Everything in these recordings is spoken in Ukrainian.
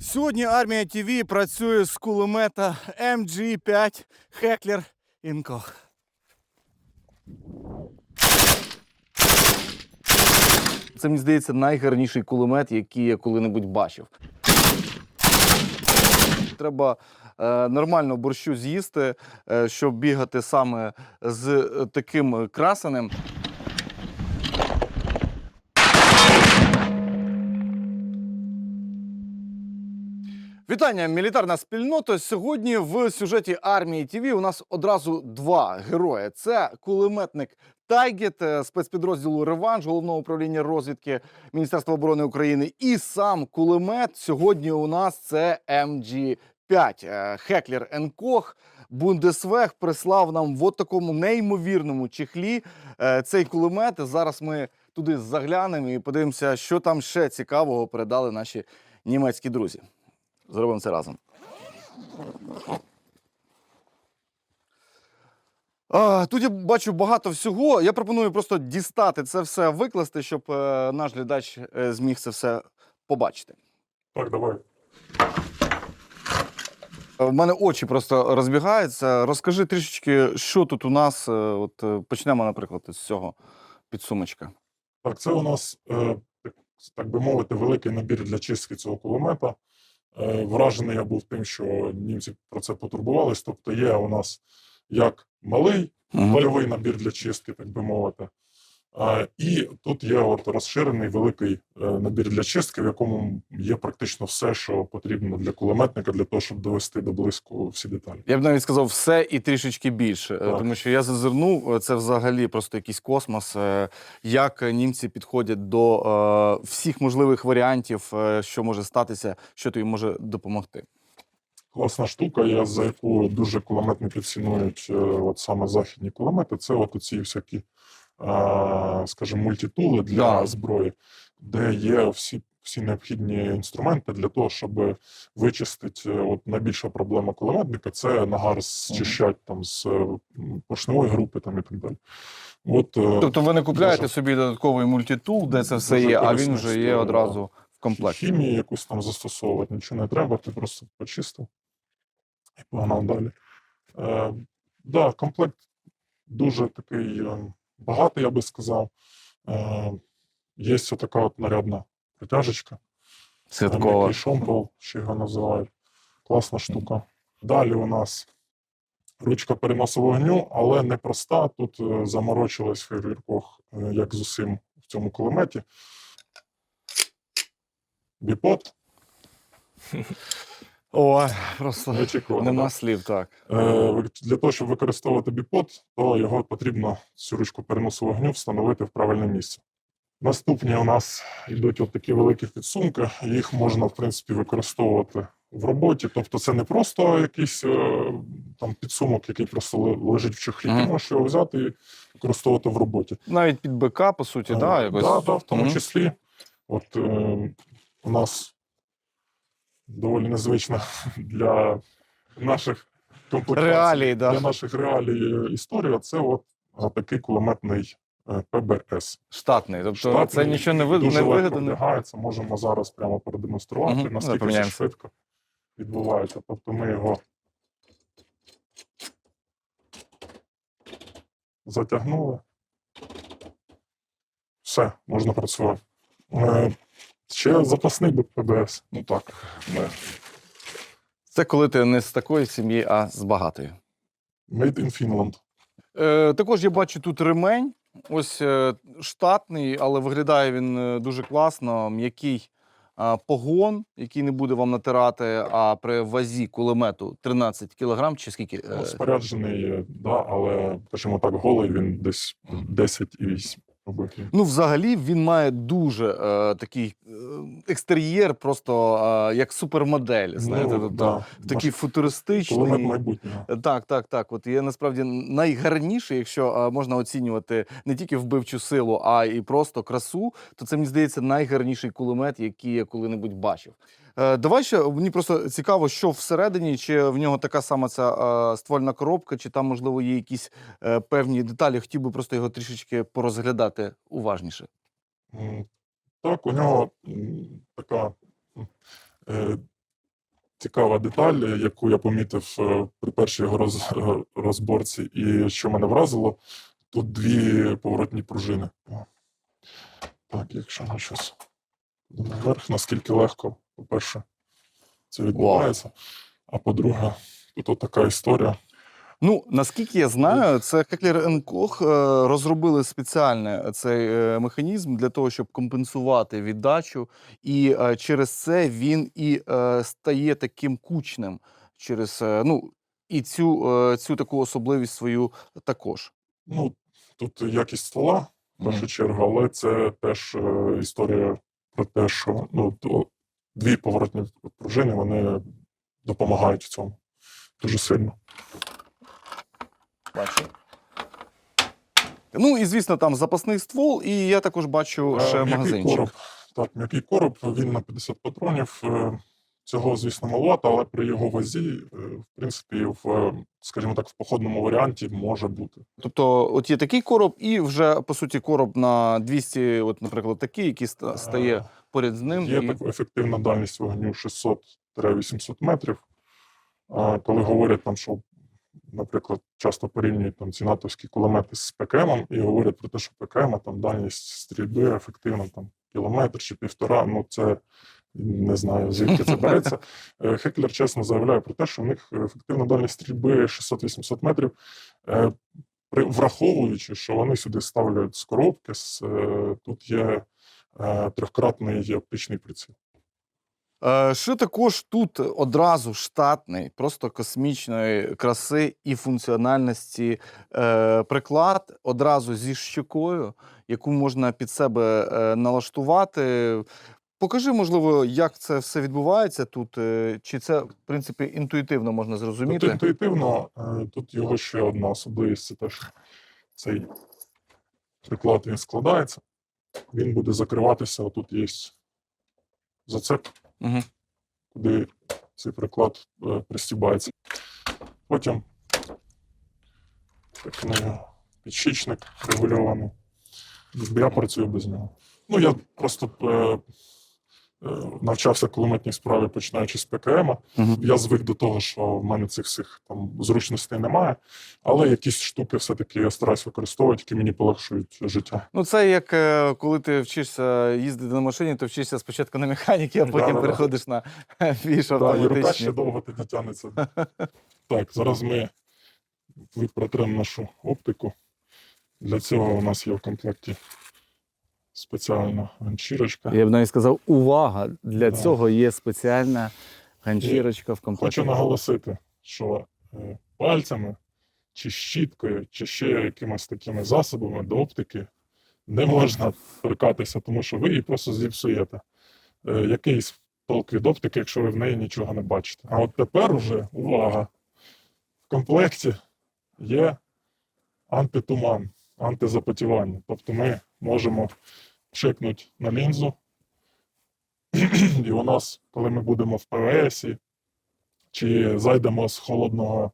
Сьогодні армія ТВ працює з кулемета MG5 Heckler Koch. Це мені здається найгарніший кулемет, який я коли-небудь бачив. Треба е, нормально борщу з'їсти, е, щоб бігати саме з таким красенем. Вітання, мілітарна спільнота. Сьогодні в сюжеті армії ТВ у нас одразу два герої: це кулеметник Тайгет е, спецпідрозділу Реванш головного управління розвідки Міністерства оборони України. І сам кулемет сьогодні у нас це МГ 5 Хеклер Кох. Бундесвег прислав нам в такому неймовірному чехлі е, цей кулемет. Зараз ми туди заглянемо і подивимося, що там ще цікавого передали наші німецькі друзі. Зробимо це разом. А, тут я бачу багато всього. Я пропоную просто дістати це все, викласти, щоб е, наш глядач е, зміг це все побачити. Так, давай. Е, В мене очі просто розбігаються. Розкажи трішечки, що тут у нас. От почнемо, наприклад, з цього підсумочка. Так, це у нас, так би мовити, великий набір для чистки цього кулемета. Е, Вражений я був тим, що німці про це потурбувались. Тобто є у нас як малий польовий набір для чистки, так би мовити. І тут є от розширений великий е, набір для чистки, в якому є практично все, що потрібно для кулеметника, для того, щоб довести до блиску всі деталі. Я б навіть сказав все і трішечки більше, е, Так. тому що я зазирнув, е, це взагалі просто якийсь космос. Як німці підходять до всіх можливих варіантів, що може статися, що тобі може допомогти. Класна штука, я за яку дуже кулеметники цінують, от саме західні кулемети, це от ці всякі, скажімо, мультитули для зброї, де є всі, всі необхідні інструменти для того, щоб вичистити. е, От найбільша проблема кулеметника це нагар зчищать там з е, поршневої групи там і так далі. От, е, Тобто ви не купляєте дуже- собі додатковий мультитул, де це все є, а він вже є одразу в комплекті. хімії якусь там застосовувати, нічого не треба, ти просто почистив і погнав далі. Е, да, комплект дуже такий багатий, я би сказав. Е, є ось така от нарядна притяжечка. Святкова. Шомпол, ще його називають. Класна штука. Далі у нас ручка переносу вогню, але не проста. Тут е, заморочилась фейерверкох, е, як з усім в цьому кулеметі. Біпот. О, просто Неочікувано, нема да? слів, так. Е, Для того, щоб використовувати біпот, то його потрібно цю ручку переносу вогню встановити в правильне місце. Наступні у нас йдуть от такі великі підсумки. Їх можна, в принципі, використовувати в роботі. Тобто, це не просто якийсь е, там підсумок, який просто лежить в чохлі. Ти можеш його взяти і використовувати в роботі. Навіть під БК, по суті, Е, да, якось. Да, да, в тому Мгм. числі. От е, у нас доволі незвична для наших комплектацій, Реалії, да. для наших реалій е, історія. Це от такий кулеметний е, ПБС. Штатний. Тобто Штатний, це нічого не, вигадане. вдягається. Можемо зараз прямо продемонструвати, ну, наскільки це швидко відбувається. Тобто ми його затягнули. Все, можна працювати. Е, Ще запасний ПБС. Ну так, ми Це коли ти не з такої сім'ї, а з багатої. Made in Finland. Е, також я бачу тут ремень. Ось е, штатний, але виглядає він е, дуже класно. М'який а, погон, який не буде вам натирати, а при вазі кулемету 13 кілограм чи скільки? Е, Ну, Споряджений, е, да, але, скажімо так, голий він десь 10,8 обухів. Ну, взагалі, він має дуже е, такий е, екстер'єр, просто е, як супермодель. Знаєте, Ну, тобто, да, такий наш футуристичний. майбутнього. Так, так, так. От є насправді найгарніший, якщо а, можна оцінювати не тільки вбивчу силу, а і просто красу, то це мені здається найгарніший кулемет, який я коли-небудь бачив. Е, давай ще мені просто цікаво, що всередині, чи в нього така сама ця е, ствольна коробка, чи там, можливо, є якісь е, певні деталі. Хотів би просто його трішечки порозглядати уважніше. Так, у нього така е, цікава деталь, яку я помітив при першій роз, розборці, і що мене вразило, тут дві поворотні пружини. Так, якщо на щось наверх, наскільки легко, по-перше, це відбувається. А по-друге, тут така історія. Ну, наскільки я знаю, це Хеклер Кох розробили спеціально цей е, механізм для того, щоб компенсувати віддачу, і е, через це він і е, стає таким кучним через е, ну і цю, е, цю таку особливість свою також. Ну, тут якість ствола, в першу чергу, але це теж е, історія про те, що ну, дві поворотні пружини вони допомагають в цьому дуже сильно. Бачу. Ну і звісно, там запасний ствол, і я також бачу Е, ще м'який магазинчик. короб. Так, м'який короб, він на 50 патронів. е, Цього, звісно, маловато, але при його вазі, е, в принципі, в, скажімо так, в походному варіанті може бути. Тобто, от є такий короб, і вже по суті короб на 200, от, наприклад, такий, який стає поряд з ним. Є і... так ефективна дальність вогню 600-800 метрів. А коли говорять там, що, наприклад, часто порівнюють там ці натовські кулемети з ПКМ і говорять про те, що ПКМ там дальність стрільби ефективна там кілометр чи півтора. Ну це не знаю звідки це береться. Е, Хеклер чесно заявляє про те, що в них ефективна дальність стрільби 600-800 метрів. Е, Враховуючи, що вони сюди ставлять з коробки, з, е, тут є трьохкратний оптичний приціл. Е, Що також тут одразу штатний, просто космічної краси і функціональності е, приклад одразу зі щекою, яку можна під себе е, налаштувати. Покажи, можливо, як це все відбувається тут, е, чи це, в принципі, інтуїтивно можна зрозуміти. Тобто інтуїтивно, е, тут його ще одна особливість, це те, що цей приклад він складається, він буде закриватися, отут є зацеп, угу. куди цей приклад е, пристібається. Потім такий підшічник регульований. Я працюю без нього. Ну, я просто е, навчався кулеметній справі, починаючи з ПКМ. Мгм. Я звик до того, що в мене цих всіх там зручностей немає, але якісь штуки все-таки я стараюсь використовувати, які мені полегшують життя. Ну, це як е, коли ти вчишся їздити на машині, то вчишся спочатку на механіки, а потім Да-да-да. переходиш на більш Да, і рука ще довго тоді тягнеться. Так, зараз ми протремо нашу оптику. Для цього у нас є в комплекті спеціальна ганчірочка. Я б навіть сказав, увага! Для Да. цього є спеціальна ганчірочка в комплекті. Хочу наголосити, що е, пальцями чи щіткою, чи ще якимось такими засобами до оптики не можна торкатися, тому що ви її просто зіпсуєте. Е, Якийсь толк від оптики, якщо ви в неї нічого не бачите. А от тепер уже увага! В комплекті є антитуман, антизапотівання. Тобто ми можемо чекнути на лінзу, і у нас, коли ми будемо в ПВСі, чи зайдемо з холодного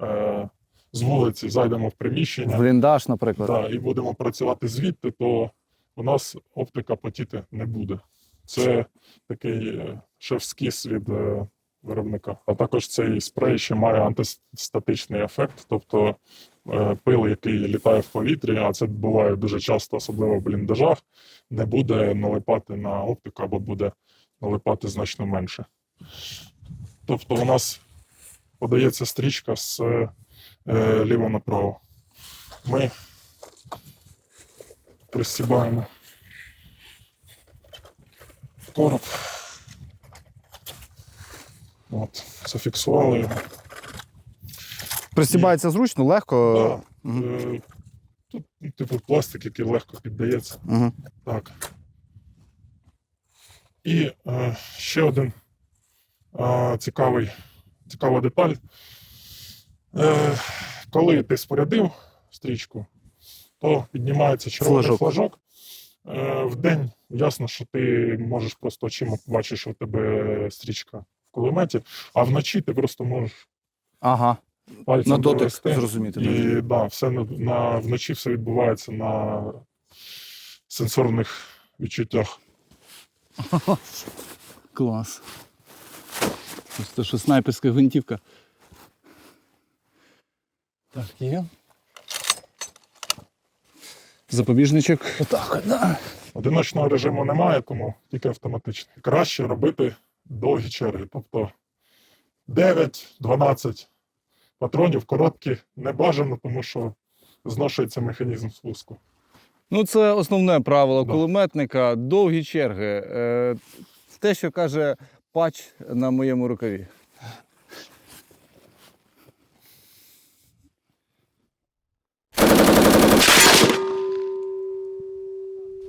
е, з вулиці, зайдемо в приміщення Бліндаж, наприклад. та, і будемо працювати звідти, то у нас оптика потіти не буде. Це такий шеф-скіс від е, виробника. А також цей спрей ще має антистатичний ефект, тобто е, пил, який літає в повітрі, а це буває дуже часто, особливо в бліндажах, не буде налипати на оптику або буде налипати значно менше. Тобто у нас подається стрічка з е, ліво направо. Ми пристібаємо короб. От, зафіксували його. Пристібається зручно, легко. Да. Е, Тут, типу, пластик, який легко піддається. Мгм. Так. І е, ще один е, цікавий, цікава деталь. Е, коли ти спорядив стрічку, то піднімається червоний Флажок. флажок. Е, в день ясно, що ти можеш просто очима бачиш, що у тебе стрічка кулеметі, а вночі ти просто можеш Ага. пальцем На дотик зрозуміти. І да, все на, на вночі все відбувається на сенсорних відчуттях. Клас. Просто що снайперська гвинтівка. Так, є. Запобіжничок. Отак, да. Одиночного режиму немає, тому тільки автоматичний. Краще робити довгі черги. Тобто 9-12 патронів короткі не бажано, тому що зношується механізм спуску. Ну, це основне правило Да. кулеметника. Довгі черги. Е, те, що каже пач на моєму рукаві.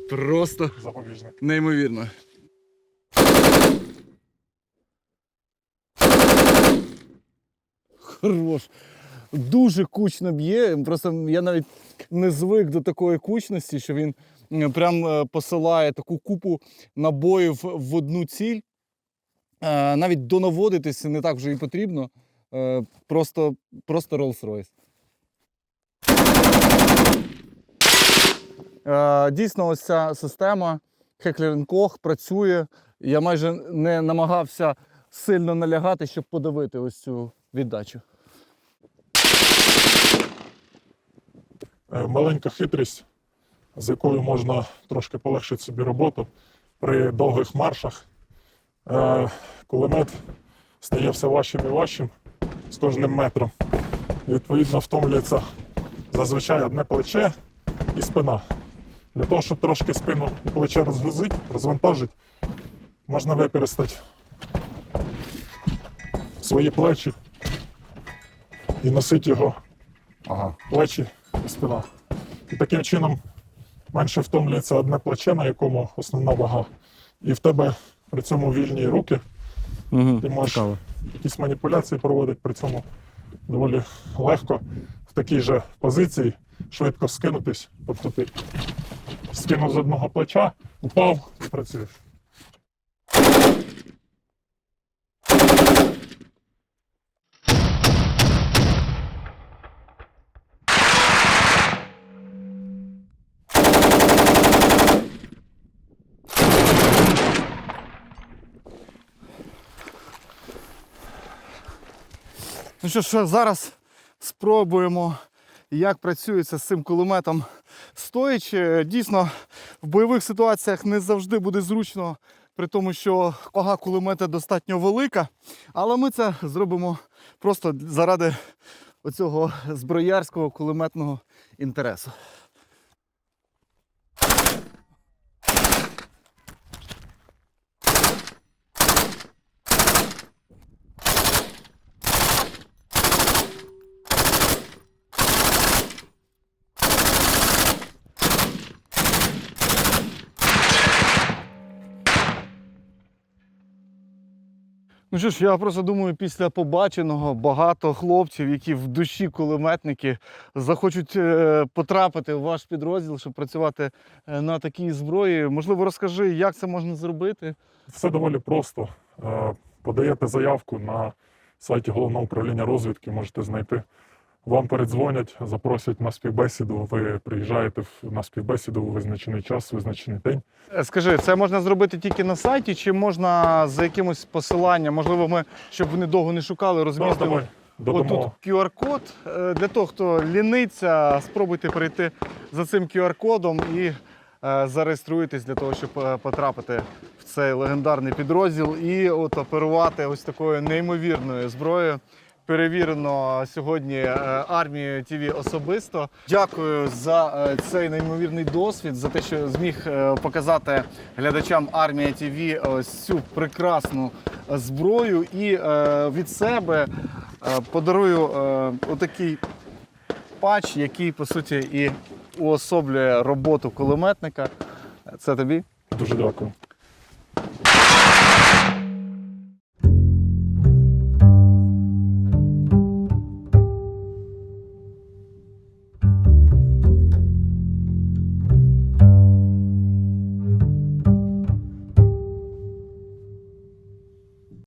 Просто Запобіжник. неймовірно. Хорош. Дуже кучно б'є. Просто я навіть не звик до такої кучності, що він прям е, посилає таку купу набоїв в одну ціль. Е, Навіть донаводитись не так вже і потрібно. Е, Просто, просто Rolls-Royce. Дійсно, ось ця система Heckler Koch працює. Я майже не намагався сильно налягати, щоб подавити ось цю віддачу. Маленька хитрість, з якою можна трошки полегшити собі роботу при довгих маршах. Е, Кулемет стає все важчим і важчим з кожним метром. І, відповідно, втомлюється зазвичай одне плече і спина. Для того, щоб трошки спину і плече розгрузити, розвантажити, можна використати свої плечі і носити його Ага. плечі спина. І таким чином менше втомлюється одне плече, на якому основна вага. І в тебе при цьому вільні руки, Угу. ти можеш якісь маніпуляції проводити при цьому доволі легко в такій же позиції швидко скинутись. Тобто ти скинув з одного плеча, упав і працюєш. Ну що ж, зараз спробуємо, як працюється з цим кулеметом стоячи. Дійсно, в бойових ситуаціях не завжди буде зручно, при тому, що вага кулемета достатньо велика. Але ми це зробимо просто заради оцього зброярського кулеметного інтересу. Ну що ж, я просто думаю, після побаченого багато хлопців, які в душі кулеметники, захочуть е, потрапити в ваш підрозділ, щоб працювати е, на такій зброї. Можливо, розкажи, як це можна зробити. Все доволі просто. Е, Подаєте заявку на сайті головного управління розвідки, можете знайти. Вам передзвонять, запросять на співбесіду. Ви приїжджаєте на співбесіду у визначений час, визначений день. Е, Скажи, це можна зробити тільки на сайті, чи можна за якимось посиланням? Можливо, ми, щоб вони довго не шукали, Да, розмістимо давай. Отут QR-код. Е, Для того, хто ліниться, спробуйте перейти за цим QR-кодом і е, зареєструйтесь для того, щоб потрапити в цей легендарний підрозділ і от оперувати ось такою неймовірною зброєю. Перевірено сьогодні е, армією ТВ особисто. Дякую за е, цей неймовірний досвід, за те, що зміг е, показати глядачам армія ТВ ось цю прекрасну зброю. І від себе подарую отакий патч, який по суті і уособлює роботу кулеметника. Це тобі. Дуже дякую.